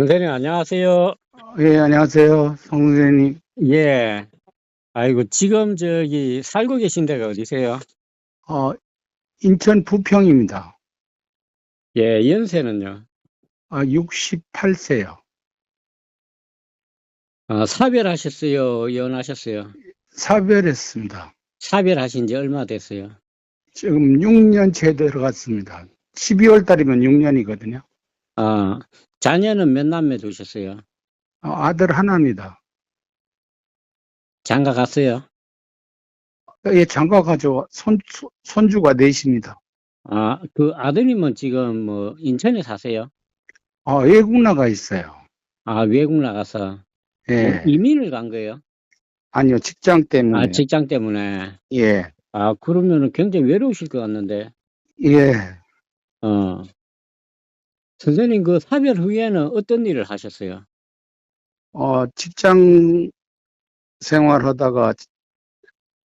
선생님, 안녕하세요. 예, 안녕하세요. 성 선생님. 예. 아이고, 지금 저기 살고 계신 데가 어디세요? 어, 인천 부평입니다. 예, 연세는요? 아, 68세요. 어, 사별하셨어요? 이혼하셨어요? 사별했습니다. 사별하신 지 얼마 됐어요? 지금 6년째 들어갔습니다. 12월 달이면 6년이거든요. 아, 자녀는 몇 남매 두셨어요? 어, 아들 하나입니다. 장가 갔어요? 예, 장가 가지고 손, 손- 손주가 넷입니다. 아, 그 아드님은 지금 뭐 인천에 사세요? 아, 외국 나가 있어요. 아, 외국 나가서 예. 뭐 이민을 간 거예요? 아니요, 직장 때문에. 아, 직장 때문에. 예. 아, 그러면은 굉장히 외로우실 것 같는데. 예. 어. 선생님, 그 사별 후에는 어떤 일을 하셨어요? 어, 직장 생활하다가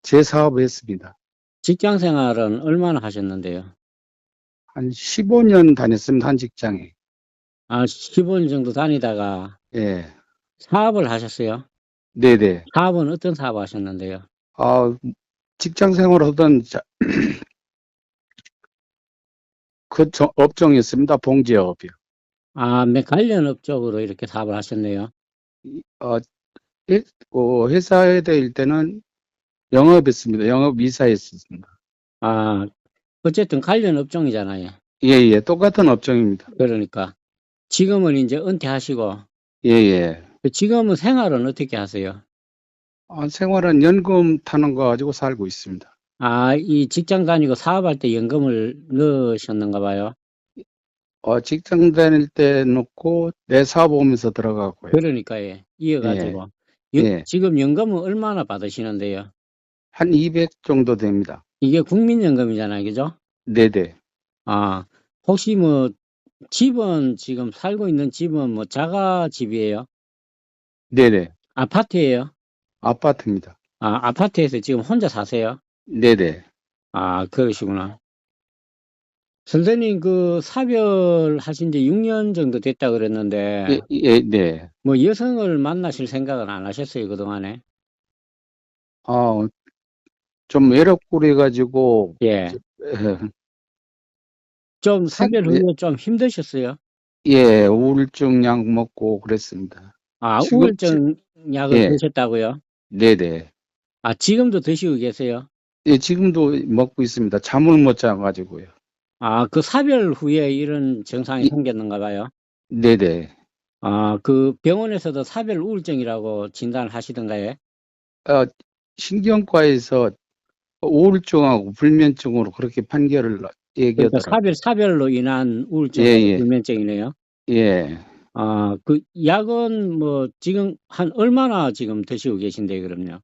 재사업 했습니다. 직장 생활은 얼마나 하셨는데요? 한 15년 다녔습니다. 한 직장에. 아, 15년 정도 다니다가 예. 사업을 하셨어요? 네네. 사업은 어떤 사업 하셨는데요? 아, 직장 생활하던 자, 그 저- 업종이었습니다. 봉제업이요. 아, 몇 관련 업적으로 이렇게 사업을 하셨네요. 어, 회- 그 회사에 다닐 때는 영업했습니다. 영업 이사였습니다. 아, 어쨌든 관련 업종이잖아요. 예, 예. 똑같은 업종입니다. 그러니까. 지금은 이제 은퇴하시고, 예, 예. 지금은 생활은 어떻게 하세요? 아, 생활은 연금 타는 거 가지고 살고 있습니다. 아, 이 직장 다니고 사업할 때 연금을 넣으셨는가 봐요. 어, 직장 다닐 때 놓고 내 사업 오면서 들어가고요. 그러니까, 예. 이어가지고. 연- 예. 지금 연금은 얼마나 받으시는데요? 한 200 정도 됩니다. 이게 국민연금이잖아요. 그죠? 네네. 아, 혹시 뭐, 집은 지금 살고 있는 집은 뭐 자가 집이에요? 네네. 아파트예요? 아파트입니다. 아, 아파트에서 지금 혼자 사세요? 네네. 아, 그러시구나. 선생님, 그 사별 하신 지 6년 정도 됐다 그랬는데, 예, 예, 네. 뭐 여성을 만나실 생각은 안 하셨어요, 그동안에? 아, 좀 외롭고 그래가지고, 예. 예, 좀 사별 예. 후에 좀 힘드셨어요? 예, 우울증 약 먹고 그랬습니다. 아, 지금 우울증 약을 예. 드셨다고요? 네네. 아, 지금도 드시고 계세요? 예, 지금도 먹고 있습니다. 잠을 못 자가지고요. 아, 그 사별 후에 이런 증상이 이- 생겼는가 봐요? 네네. 아, 그 병원에서도 사별 우울증이라고 진단을 하시던가요? 어, 신경과에서 우울증하고 불면증으로 그렇게 판결을 그러니까 얘기하더라고요. 사별, 사별로 인한 우울증, 예, 예. 불면증이네요. 예. 아, 그 약은 뭐 지금 한 얼마나 지금 드시고 계신데 그럼요?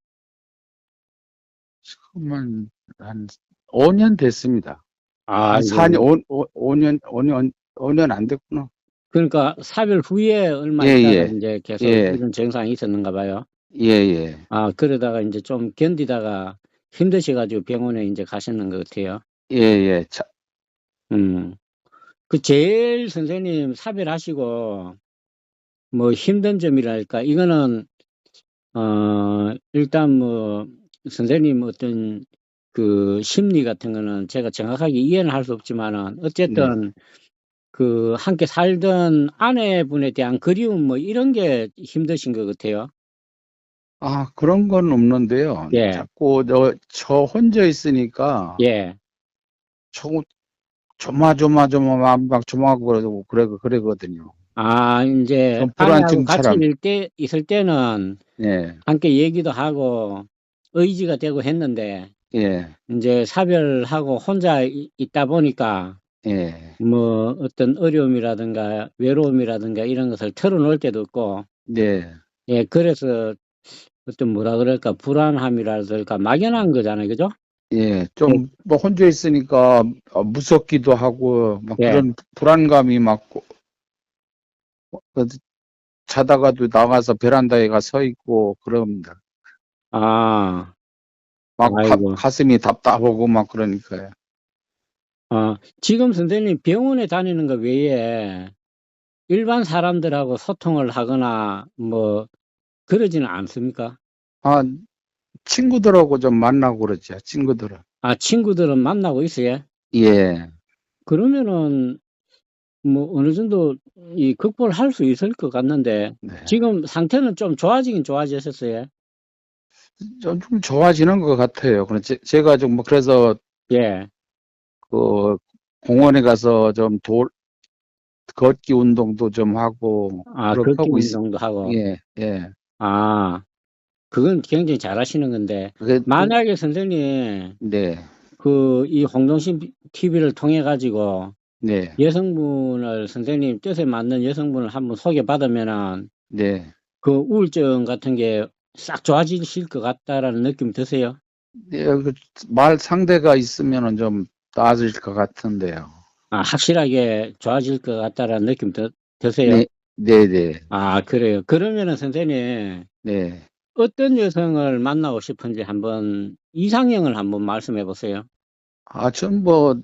지금은 한 5년 됐습니다. 아, 한 4년, 5, 5년, 5년, 5년 안 됐구나. 그러니까 사별 후에 얼마 예, 있다가 예. 이제 계속 예. 이런 증상이 있었는가 봐요. 예, 예. 아, 그러다가 이제 좀 견디다가 힘드셔가지고 병원에 이제 가셨는 것 같아요. 예, 예. 자, 음. 그 제일 선생님 사별하시고 뭐 힘든 점이랄까 이거는 어 일단 뭐 선생님 어떤 그 심리 같은 거는 제가 정확하게 이해는 할 수 없지만은 어쨌든 그 함께 살던 아내분에 대한 그리움 뭐 이런 게 힘드신 것 같아요. 아, 그런 건 없는데요. 예. 자꾸 저, 저 혼자 있으니까 예. 조, 조마조마조마 막, 막 조마하고 그러고 그래, 그러거든요. 아, 이제 불안증처럼. 같이 있을 때 있을 때는 예, 함께 얘기도 하고 의지가 되고 했는데 예, 이제 사별하고 혼자 이- 있다 보니까 예, 뭐 어떤 어려움이라든가 외로움이라든가 이런 것을 털어놓을 때도 없고 네, 예 그래서 어떤 뭐라 그럴까 불안함이라든가 막연한 거잖아요 그죠? 예. 좀, 뭐, 혼자 있으니까 어, 무섭기도 하고, 막 예. 그런 불안감이 막, 어, 그, 자다가도 나가서 베란다에 가 서 있고, 그럽니다. 아, 막 가, 아이고. 가슴이 답답하고 막 그러니까요. 아 지금 선생님 병원에 다니는 거 외에 일반 사람들하고 소통을 하거나 뭐 그러지는 않습니까? 아, 친구들하고 좀 만나고 그러죠. 친구들은. 아, 친구들은 만나고 있어요? 예. 그러면은 뭐 어느 정도 이 극복을 할 수 있을 것 같는데 네. 지금 상태는 좀 좋아지긴 좋아지셨어요? 좀, 좀 좋아지는 것 같아요. 제, 제가 좀, 뭐, 그래서, 예. 그, 공원에 가서 좀 돌, 걷기 운동도 좀 하고, 아, 그렇게 걷기 하고 있, 운동도 하고. 예, 예. 아, 그건 굉장히 잘하시는 건데 그게, 또- 만약에 선생님 네, 그 이 홍동신 TV를 통해 가지고 네, 여성분을 선생님 뜻에 맞는 여성분을 한번 소개받으면은 네. 그 우울증 같은 게 싹 좋아지실 것 같다라는 느낌 드세요? 예, 그, 말 상대가 있으면은 좀 나아질 것 같은데요. 아, 확실하게 좋아질 것 같다라는 느낌 드, 드세요? 네, 네, 네, 아, 그래요. 그러면은 선생님 네. 어떤 여성을 만나고 싶은지 한번 이상형을 한번 말씀해 보세요. 아, 전 뭐,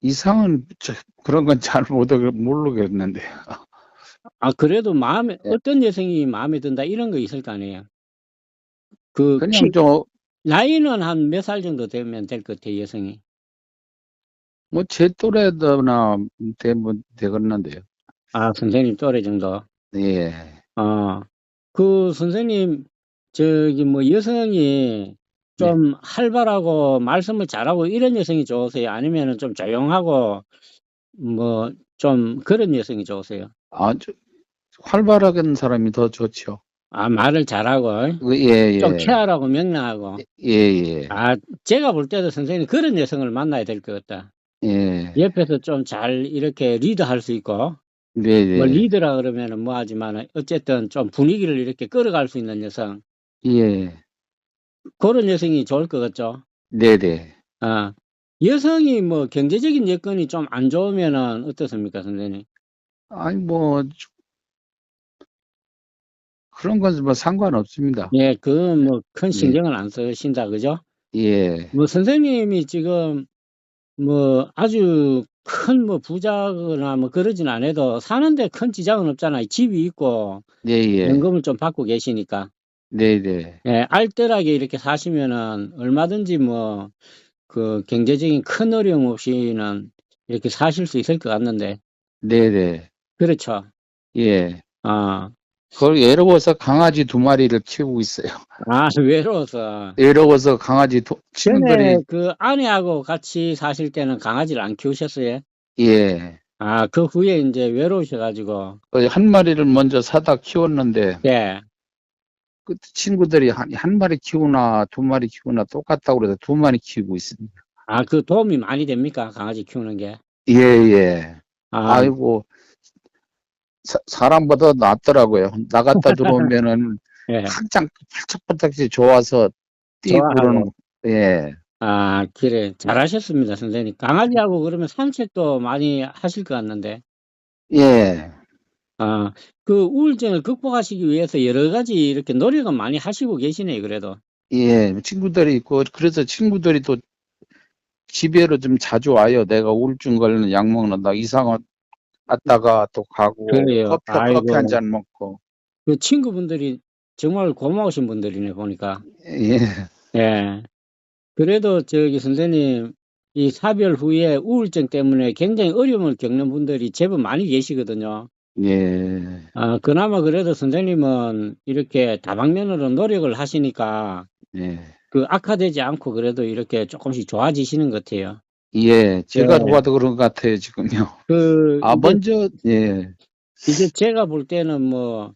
이상은, 저, 그런 건잘 못, 모르겠는데. 아, 그래도 마음에, 네. 어떤 여성이 마음에 든다, 이런 거 있을 거 아니에요? 그, 그냥 키- 좀, 나이는 한 몇 살 정도 되면 될 것 같아요, 여성이. 뭐, 제 또래나 되면 되겠는데요. 아, 선생님 또래 정도. 예. 어, 그 선생님, 저기 뭐 여성이 좀 활발하고 말씀을 잘하고 이런 여성이 좋으세요? 아니면은 좀 조용하고 뭐 좀 그런 여성이 좋으세요? 아주 활발하게 사람이 더 좋죠. 아, 말을 잘하고, 그, 예, 예. 좀 쾌활하고 명랑하고. 예, 예. 아, 제가 볼 때도 선생님 그런 여성을 만나야 될 것 같다. 예. 옆에서 좀 잘 이렇게 리드할 수 있고, 네, 네. 뭐 리드라 그러면은 뭐 하지만 어쨌든 좀 분위기를 이렇게 끌어갈 수 있는 여성. 예. 그런 여성이 좋을 것 같죠? 네, 네. 아, 여성이 뭐 경제적인 여건이 좀 안 좋으면은 어떻습니까, 선생님? 아니, 뭐, 그런 건 뭐 상관없습니다. 예, 그 뭐큰 예. 신경을 안 쓰신다, 그죠? 예. 뭐 선생님이 지금 뭐 아주 큰 뭐 부자거나 뭐 그러진 않아도 사는데 큰 지장은 없잖아요. 집이 있고 네, 예. 연금을 좀 받고 계시니까. 네, 네. 예, 알뜰하게 이렇게 사시면은 얼마든지 뭐 그 경제적인 큰 어려움 없이는 이렇게 사실 수 있을 것 같는데. 네, 네. 그렇죠. 예. 아, 그걸 외로워서 강아지 두 마리를 키우고 있어요. 아, 외로워서. 외로워서 강아지 도, 친구들이, 전에 그 아내하고 같이 사실 때는 강아지를 안 키우셨어요? 예. 아, 그 후에 이제 외로우셔가지고. 그한 마리를 먼저 사다 키웠는데, 예. 그 친구들이 한, 한 마리 키우나 두 마리 키우나 똑같다고 그래서 두 마리 키우고 있습니다. 아, 그 도움이 많이 됩니까? 강아지 키우는 게? 예, 예. 아, 아이고, 사, 사람보다 낫더라고요. 나갔다 들어오면은 예. 한창 팔짝팔짝지 좋아서 뛰고 좋아하고. 그러는, 예. 아, 그래. 잘하셨습니다, 선생님. 강아지하고 그러면 산책도 많이 하실 것 같는데. 예. 아, 그 우울증을 극복하시기 위해서 여러 가지 이렇게 노력은 많이 하시고 계시네요, 그래도. 예. 친구들이 있고, 그래서 친구들이 또 집에로 좀 자주 와요. 내가 우울증 걸리는 약 먹는다. 이상한, 왔다가 또 가고, 그래요. 커피, 아이고. 커피 한 잔 먹고, 그 친구분들이 정말 고마우신 분들이네, 보니까. 예. 예. 그래도 저기 선생님, 이 사별 후에 우울증 때문에 굉장히 어려움을 겪는 분들이 제법 많이 계시거든요. 예. 아, 그나마 그래도 선생님은 이렇게 다방면으로 노력을 하시니까 예. 그 악화되지 않고 그래도 이렇게 조금씩 좋아지시는 것 같아요. 예. 제가 예. 도와도 그런 것 같아요, 지금요. 그, 아, 이제, 먼저, 예. 이제 제가 볼 때는 뭐,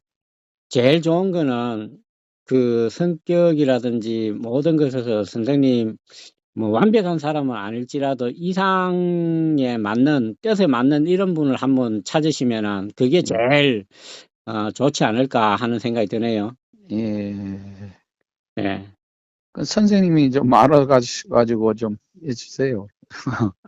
제일 좋은 거는 그 성격이라든지 모든 것에서 선생님 뭐 완벽한 사람은 아닐지라도 이상에 맞는, 뜻에 맞는 이런 분을 한번 찾으시면은 그게 제일 어, 좋지 않을까 하는 생각이 드네요. 예. 예. 그 선생님이 좀 알아가지고 좀 해주세요.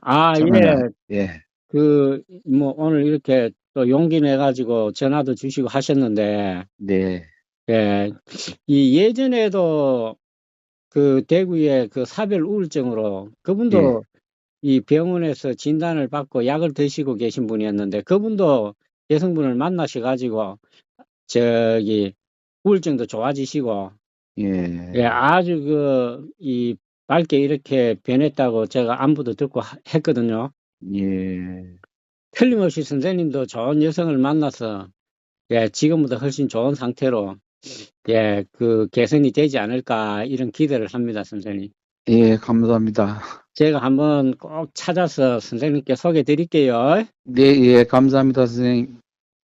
아, 예. 예. 그, 뭐, 오늘 이렇게 또 용기 내가지고 전화도 주시고 하셨는데, 네. 예, 이 예전에도 그 대구의 그 사별 우울증으로 그분도 예. 이 병원에서 진단을 받고 약을 드시고 계신 분이었는데 그분도 여성분을 만나셔 가지고 저기 우울증도 좋아지시고 예. 예, 아주 그 이 밝게 이렇게 변했다고 제가 안부도 듣고 하- 했거든요. 예. 틀림없이 선생님도 좋은 여성을 만나서 예, 지금보다 훨씬 좋은 상태로 예, 그 개선이 되지 않을까 이런 기대를 합니다, 선생님. 예, 감사합니다. 제가 한번 꼭 찾아서 선생님께 소개해 드릴게요. 네, 예, 감사합니다, 선생님.